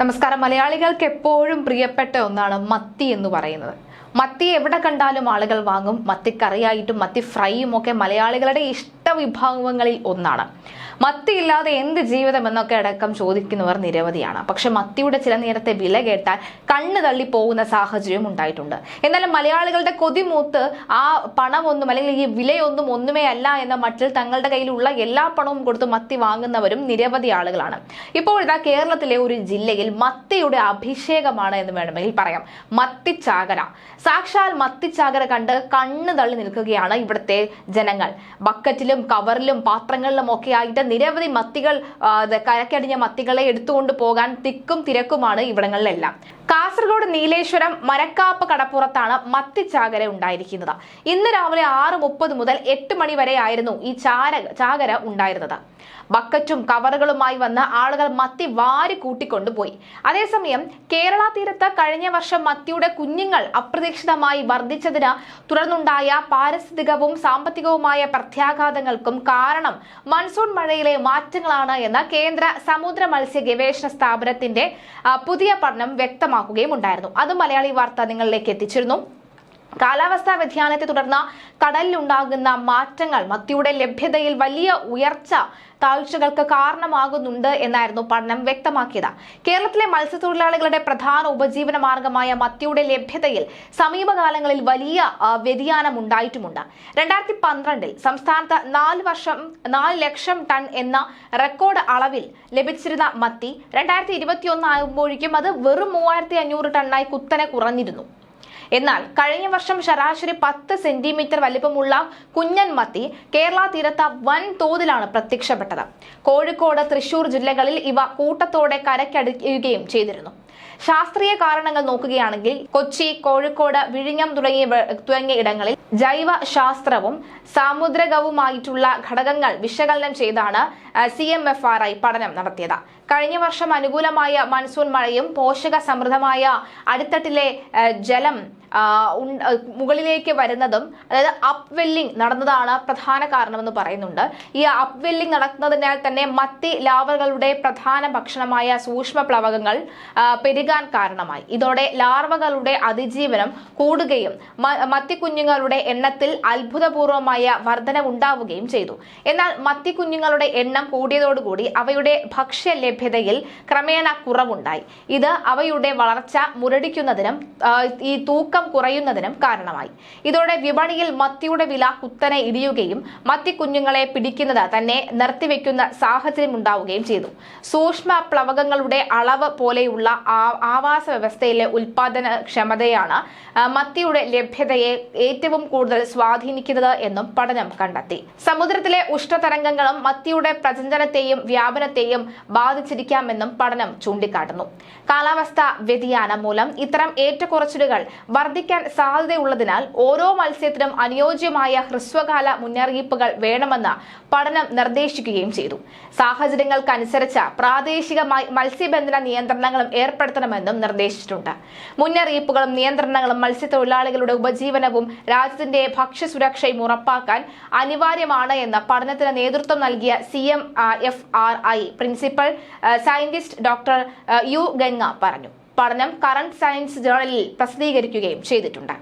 നമസ്കാരം. മലയാളികൾക്ക് എപ്പോഴും പ്രിയപ്പെട്ട ഒന്നാണ് മത്തി എന്ന് പറയുന്നത്. മത്തി എവിടെ കണ്ടാലും ആളുകൾ വാങ്ങും. മത്തി കറിയായിട്ടും മത്തി ഫ്രൈയും ഒക്കെ മലയാളികളുടെ ഇഷ്ട വിഭവങ്ങളിൽ ഒന്നാണ്. മത്തി ഇല്ലാതെ എന്ത് ജീവിതം എന്നൊക്കെ അടക്കം ചോദിക്കുന്നവർ നിരവധിയാണ്. പക്ഷെ മത്തിയുടെ ചില നേരത്തെ വില കേട്ടാൽ കണ്ണു തള്ളി പോകുന്ന സാഹചര്യം ഉണ്ടായിട്ടുണ്ട്. എന്നാലും മലയാളികളുടെ കൊതിമൂത്ത് ആ പണമൊന്നും അല്ലെങ്കിൽ ഈ വിലയൊന്നും ഒന്നുമേ അല്ല എന്ന മട്ടിൽ തങ്ങളുടെ കയ്യിലുള്ള എല്ലാ പണവും കൊടുത്ത് മത്തി വാങ്ങുന്നവരും നിരവധി ആളുകളാണ്. ഇപ്പോൾ ഇതാ കേരളത്തിലെ ഒരു ജില്ലയിൽ മത്തിയുടെ അഭിഷേകമാണ് എന്ന് വേണമെങ്കിൽ പറയാം. മത്തിച്ചാകര. സാക്ഷാൽ മത്തിച്ചാകര കണ്ട് കണ്ണ് തള്ളി നിൽക്കുകയാണ് ഇവിടുത്തെ ജനങ്ങൾ. ബക്കറ്റിലും കവറിലും പാത്രങ്ങളിലും ഒക്കെ ആയിട്ട് നിരവധി മത്തികൾ കരക്കടിഞ്ഞ മത്തികളെ എടുത്തുകൊണ്ട് പോകാൻ തിക്കും തിരക്കുമാണ് ഇവിടങ്ങളിലെല്ലാം. കാസർഗോഡ് നീലേശ്വരം മരക്കാപ്പ് കടപ്പുറത്താണ് മത്തിച്ചാകര ഉണ്ടായിരിക്കുന്നത്. ഇന്ന് രാവിലെ ആറ് മുപ്പത് മുതൽ എട്ട് മണി വരെ ആയിരുന്നു ഈ ചാര ചാകര ഉണ്ടായിരുന്നത്. ബക്കറ്റും കവറുകളുമായി വന്ന് ആളുകൾ മത്തി വാരി കൂട്ടിക്കൊണ്ടുപോയി. അതേസമയം കേരള തീരത്ത് കഴിഞ്ഞ വർഷം മത്തിയുടെ കുഞ്ഞുങ്ങൾ അപ്രതീക്ഷിതമായി വർദ്ധിച്ചതിന് തുടർന്നുണ്ടായ പാരിസ്ഥിതികവും സാമ്പത്തികവുമായ പ്രത്യാഘാതങ്ങൾക്കും കാരണം മൺസൂൺ മഴയിലെ മാറ്റങ്ങളാണ് എന്ന് കേന്ദ്ര സമുദ്ര മത്സ്യ ഗവേഷണ സ്ഥാപനത്തിന്റെ പുതിയ പഠനം വ്യക്തമാക്കുകയും ഉണ്ടായിരുന്നു. അത് മലയാളി വാർത്ത നിങ്ങളിലേക്ക് എത്തിച്ചിരുന്നു. കാലാവസ്ഥാ വ്യതിയാനത്തെ തുടർന്ന് കടലിലുണ്ടാകുന്ന മാറ്റങ്ങൾ മത്തിയുടെ ലഭ്യതയിൽ വലിയ ഉയർച്ച താഴ്ചകൾക്ക് കാരണമാകുന്നുണ്ട് എന്നായിരുന്നു പഠനം വ്യക്തമാക്കിയത്. കേരളത്തിലെ മത്സ്യത്തൊഴിലാളികളുടെ പ്രധാന ഉപജീവന മാർഗമായ മത്തിയുടെ ലഭ്യതയിൽ സമീപകാലങ്ങളിൽ വലിയ വ്യതിയാനം ഉണ്ടായിട്ടുമുണ്ട് രണ്ടായിരത്തി പന്ത്രണ്ടിൽ സംസ്ഥാനത്ത് നാല് വർഷം നാല് ലക്ഷം ടൺ എന്ന റെക്കോർഡ് അളവിൽ ലഭിച്ചിരുന്ന മത്തി രണ്ടായിരത്തി ഇരുപത്തിയൊന്ന് ആകുമ്പോഴേക്കും അത് വെറും മൂവായിരത്തി അഞ്ഞൂറ് ടണ്ണായി കുത്തനെ കുറഞ്ഞിരുന്നു. എന്നാൽ കഴിഞ്ഞ വർഷം ശരാശരി പത്ത് സെന്റിമീറ്റർ വലിപ്പമുള്ള കുഞ്ഞൻ മത്തി കേരള തീരത്ത് വൻ തോതിലാണ് പ്രത്യക്ഷപ്പെട്ടത്. കോഴിക്കോട് തൃശൂർ ജില്ലകളിൽ ഇവ കൂട്ടത്തോടെ കരയ്ക്കടിക്കുകയും ചെയ്തിരുന്നു. ശാസ്ത്രീയ കാരണങ്ങൾ നോക്കുകയാണെങ്കിൽ കൊച്ചി കോഴിക്കോട് വിഴിഞ്ഞം തുടങ്ങിയ തുടങ്ങിയ ഇടങ്ങളിൽ ജൈവ ശാസ്ത്രവും സാമുദ്രികവുമായിട്ടുള്ള ഘടകങ്ങൾ വിശകലനം ചെയ്താണ് C M F R I പഠനം നടത്തിയത്. കഴിഞ്ഞ വർഷം അനുകൂലമായ മൺസൂൺ മഴയും പോഷക സമൃദ്ധമായ അടിത്തട്ടിലെ ജലം മുകളിലേക്ക് വരുന്നതും അതായത് അപ്വെല്ലിംഗ് നടന്നതാണ് പ്രധാന കാരണമെന്ന് പറയുന്നുണ്ട്. ഈ അപ്വെല്ലിംഗ് നടക്കുന്നതിനാൽ തന്നെ മത്തി ലാർവകളുടെ പ്രധാന ഭക്ഷണമായ സൂക്ഷ്മ പ്ലവകങ്ങൾ പെരുകാൻ കാരണമായി. ഇതോടെ ലാർവകളുടെ അതിജീവനം കൂടുകയും മത്തിക്കുഞ്ഞുങ്ങളുടെ എണ്ണത്തിൽ അത്ഭുതപൂർവമായ വർധനവുണ്ടാവുകയും ചെയ്തു. എന്നാൽ മത്തിക്കുഞ്ഞുങ്ങളുടെ എണ്ണം കൂടിയതോടുകൂടി അവയുടെ ഭക്ഷ്യ ലഭ്യതയിൽ ക്രമേണ കുറവുണ്ടായി. ഇത് അവയുടെ വളർച്ച മുരടിക്കുന്നതിനും ഈ തൂക്കം കുറയുന്നതിനും കാരണമായി. ഇതോടെ വിപണിയിൽ മത്തിയുടെ വില കുത്തനെ ഇടിയുകയും മത്തിക്കുഞ്ഞുങ്ങളെ പിടിക്കുന്നത് തന്നെ നിർത്തിവെക്കുന്ന സാഹചര്യം ഉണ്ടാവുകയും ചെയ്തു. സൂക്ഷ്മ പ്ലവകങ്ങളുടെ അളവ് പോലെയുള്ള ആവാസ വ്യവസ്ഥയിലെ ഉൽപാദന ക്ഷമതയാണ് മത്തിയുടെ ലഭ്യതയെ ഏറ്റവും കൂടുതൽ സ്വാധീനിക്കുന്നത് എന്നും പഠനം കണ്ടെത്തി. സമുദ്രത്തിലെ ഉഷ്ണതരംഗങ്ങളും മത്തിയുടെ പ്രചഞ്ചനത്തെയും വ്യാപനത്തെയും ബാധിച്ചിരിക്കാമെന്നും പഠനം ചൂണ്ടിക്കാട്ടുന്നു. കാലാവസ്ഥ വ്യതിയാനം മൂലം ഇത്തരം ഏറ്റക്കുറച്ചിലുകൾ വർദ്ധിക്കാൻ സാധ്യതയുള്ളതിനാൽ ഓരോ മത്സ്യത്തിനും അനുയോജ്യമായ ഹ്രസ്വകാല മുന്നറിയിപ്പുകൾ വേണമെന്ന് പഠനം നിർദ്ദേശിക്കുകയും ചെയ്തു. സാഹചര്യങ്ങൾക്കനുസരിച്ച് പ്രാദേശികമായി മത്സ്യബന്ധന നിയന്ത്രണങ്ങളും ഏർപ്പെടുത്തണമെന്നും നിർദ്ദേശിച്ചിട്ടുണ്ട്. മുന്നറിയിപ്പുകളും നിയന്ത്രണങ്ങളും മത്സ്യത്തൊഴിലാളികളുടെ ഉപജീവനവും രാജ്യത്തിന്റെ ഭക്ഷ്യസുരക്ഷയും ഉറപ്പാക്കാൻ അനിവാര്യമാണ് എന്ന് പഠനത്തിന് നേതൃത്വം നൽകിയ C M F R I principal scientist doctor U Ganga പറഞ്ഞു. പഠനം കറന്റ് സയൻസ് ജേണലിൽ പ്രസിദ്ധീകരിക്കുകയും ചെയ്തിട്ടുണ്ട്.